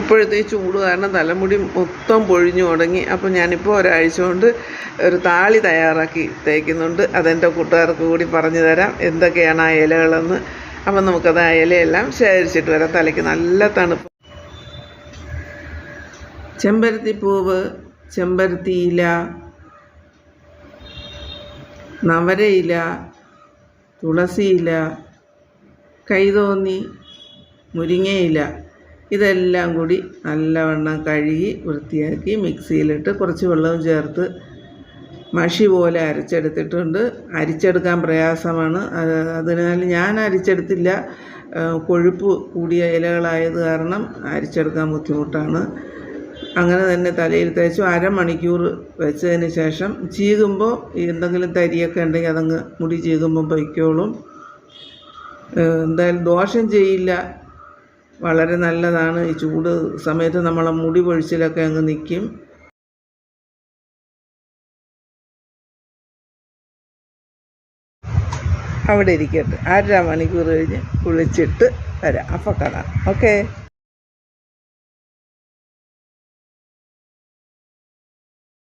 ഇപ്പോഴത്തെ ചൂട് കാരണം തലമുടി മൊത്തം പൊഴിഞ്ഞു തുടങ്ങി. അപ്പോൾ ഞാനിപ്പോൾ ഒരാഴ്ച കൊണ്ട് ഒരു താളി തയ്യാറാക്കി തേക്കുന്നുണ്ട്. അതെന്റെ കൂട്ടുകാർക്ക് കൂടി പറഞ്ഞു തരാം എന്തൊക്കെയാണ് ആ ഇലകളെന്ന്. അപ്പം നമുക്കത് ആ ഇലയെല്ലാം ശേഖരിച്ചിട്ട് വരാം. തലയ്ക്ക് നല്ല തണുപ്പ്. ചെമ്പരത്തിപ്പൂവ് ചെമ്പരത്തിയില നവരയില തുളസിയില കൈതോന്നി മുരിങ്ങയില. ഇതെല്ലാം കൂടി നല്ലവണ്ണം കഴുകി വൃത്തിയാക്കി മിക്സിയിലിട്ട് കുറച്ച് വെള്ളവും ചേർത്ത് മഷി പോലെ അരച്ചെടുത്തിട്ടുണ്ട്. അരിച്ചെടുക്കാൻ പ്രയാസമാണ്. അത് അതിനാൽ ഞാൻ അരിച്ചെടുത്തില്ല. കൊഴുപ്പ് കൂടിയ ഇലകളായത് കാരണം അരിച്ചെടുക്കാൻ ബുദ്ധിമുട്ടാണ്. അങ്ങനെ തന്നെ തലയിൽ തേച്ചു അരമണിക്കൂർ വെച്ചതിന് ശേഷം ചീകുമ്പോൾ എന്തെങ്കിലും തരിയൊക്കെ ഉണ്ടെങ്കിൽ അതങ്ങ് മുടി ചീകുമ്പോൾ പൊയ്ക്കോളും. എന്തായാലും ദോഷം ചെയ്യില്ല. വളരെ നല്ലതാണ്. ഈ ചൂട് സമയത്ത് നമ്മളെ മുടി പൊഴിച്ചിലൊക്കെ അങ്ങ് നിൽക്കും അവിടെ ഇരിക്കട്ടെ. അര മണിക്കൂർ കഴിഞ്ഞ് കുളിച്ചിട്ട് വരാം. അപ്പോൾ കാണാം. ഓക്കേ.